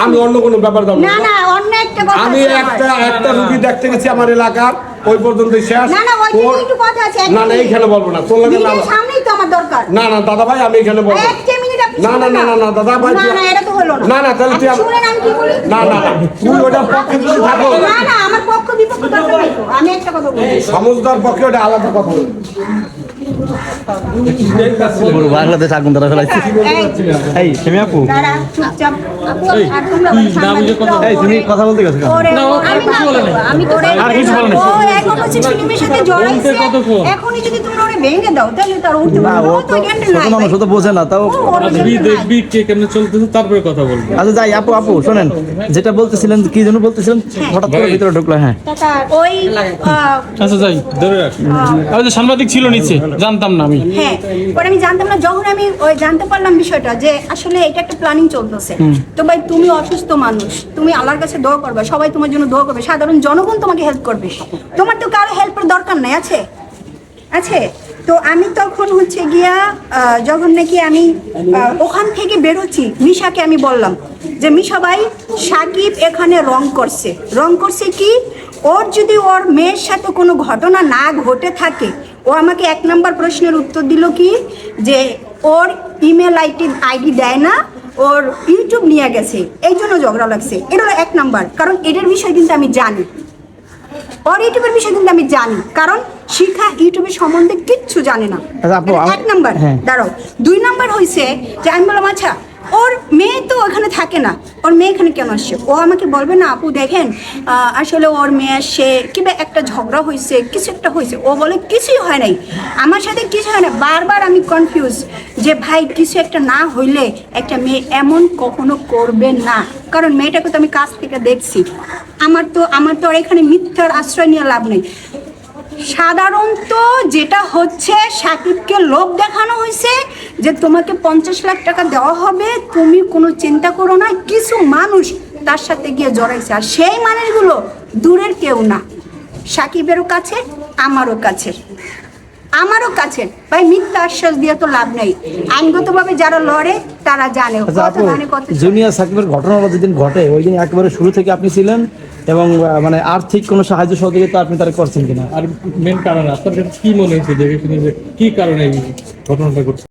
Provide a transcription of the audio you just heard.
আমি অন্য কোনো ব্যাপার দাম না না অন্য একটা কথা আমি একটা একটা রুগী দেখতে গেছি আমার এলাকার ওই পর্যন্ত শেষ না না ওই তোর- একটু কথা আছে এক না না মিনিট। এইখানে বলব না তোর লাগে না মিডিয়ার সামনেই তো আমার দরকার না না দাদা ভাই আমি এখানে বলব না না না না না দাদা ভাই না না এটা তো হলো না না না তাহলে তুই না না না তুই ওটার পক্ষে থাকো না না আমার পক্ষ বিপক্ষ। আমি একটা কথা বলি সমজদার পক্ষে ওটা আলাদা কথা পুরো বাংলাদেশ আগুন ধরা ফেলাইছে। এই, তুমি আপু? এই, যে তুমি কথা বলতে গেছো আমি আর কিছু বলে নাই। এখন হচ্ছে ফিল্মের সাথে জড়াইছে। এখনই যদি তোমরা ওরে ভেঙে দাও, তাহলে তার উঠতে পারবে ও তো ছোট মানুষ বোঝে না তাও ও ওর দেখবি দেখবি কে কেমনে চলতেছে তারপরে কথা বলব। আচ্ছা যাই আপু আপু শোনেন যেটা বলতেছিলেন কি যেন বলতেছিলেন? হঠাৎ করে ভিতরে ঢুকলো হ্যাঁ। ওই আচ্ছা যাই ধরে রাখ। ওই যে সাংবাদিক ছিল নিচে জানতাম না আমি। হ্যাঁ পরে আমি জানতাম না যখন আমি ওই জানতে পারলাম বিষয়টা যে আসলে এটা একটা প্ল্যানিং চলতেছে। তো ভাই তুমি অসুস্থ মানুষ তুমি আল্লাহর কাছে দোয়া করবে সবাই তোমার জন্য দোয়া করবে সাধারণ জনগণ তোমাকে হেল্প করবে। তোমার তো কারও হেল্পের দরকার নাই আছে? আছে? তো আমি তখন হচ্ছে গিয়া আহ, যখন নাকি আমি ওখান থেকে বেরোচ্ছি মিশাকে আমি বললাম যে মিশা ভাই সাকিব এখানে রং করছে। রং করছে কি? ওর যদি ওর মেয়ের সাথে কোনো ঘটনা না ঘটে থাকে ও আমাকে এক নম্বর প্রশ্নের উত্তর দিল কি? যে ওর ইমেল আইডি আইডি দেয় না ওর ইউটিউব নিয়ে গেছে। এই জন্য ঝগড়া লাগছে। এটা হলো এক নাম্বার। কারণ এটার বিষয় কিন্তু আমি জানি। ওর ইউটিউবের বিষয় কিন্তু আমি জানি। কারণ শিখা ইউটিউবের সম্বন্ধে কিচ্ছু জানে না। আচ্ছা, এক নাম্বার। হ্যাঁ। দাঁড়াও। দুই নাম্বার হয়েছে যে আমি বললাম আচ্ছা ওর মেয়ে তো থাকে না। ওর মেয়ে এখানে কেন আসছে? ও আমাকে বলবে, না আপু, দেখেন আসলে ওর মেয়ে আসছে, কিংবা একটা ঝগড়া হয়েছে কিছু একটা হয়েছে ও বলে, কিছুই হয় নাই। আমার সাথে কিছু হয় না। বারবার আমি কনফিউজ যে, ভাই, কিছু একটা না হইলে একটা মেয়ে এমন কখনো করবে না। কারণ মেয়েটাকে তো আমি কাছ থেকে দেখছি। আমার তো আমার তো আর এখানে মিথ্যার আশ্রয় নিয়ে লাভ নেই। সাধারণত যেটা হচ্ছে সাকিবকে লোক দেখানো হয়েছে যে তোমাকে পঞ্চাশ লাখ টাকা দেওয়া হবে তুমি কোনো চিন্তা করো না কিছু মানুষ তার সাথে গিয়ে জড়াইছে। আর সেই মানুষগুলো দূরের কেউ না। সাকিবেরও কাছে আমারও কাছে। আমারও কাছে। ভাই মিথ্যা আশ্বাস দিয়ে তো লাভ নেই। আইনগতভাবে যারা লড়ে তারা জানে। আচ্ছা জুনিয়র সাকিবের ঘটনাটা যেদিন ঘটে ওই দিন একেবারে শুরু থেকে আপনি ছিলেন এবং মানে আর্থিক কোনো সাহায্য সহযোগিতা আপনি তারা করছেন কিনা? আর মেন কারণ আপনার কি মনে হয়েছে যে কি কারণে ঘটনাটা ঘটছে?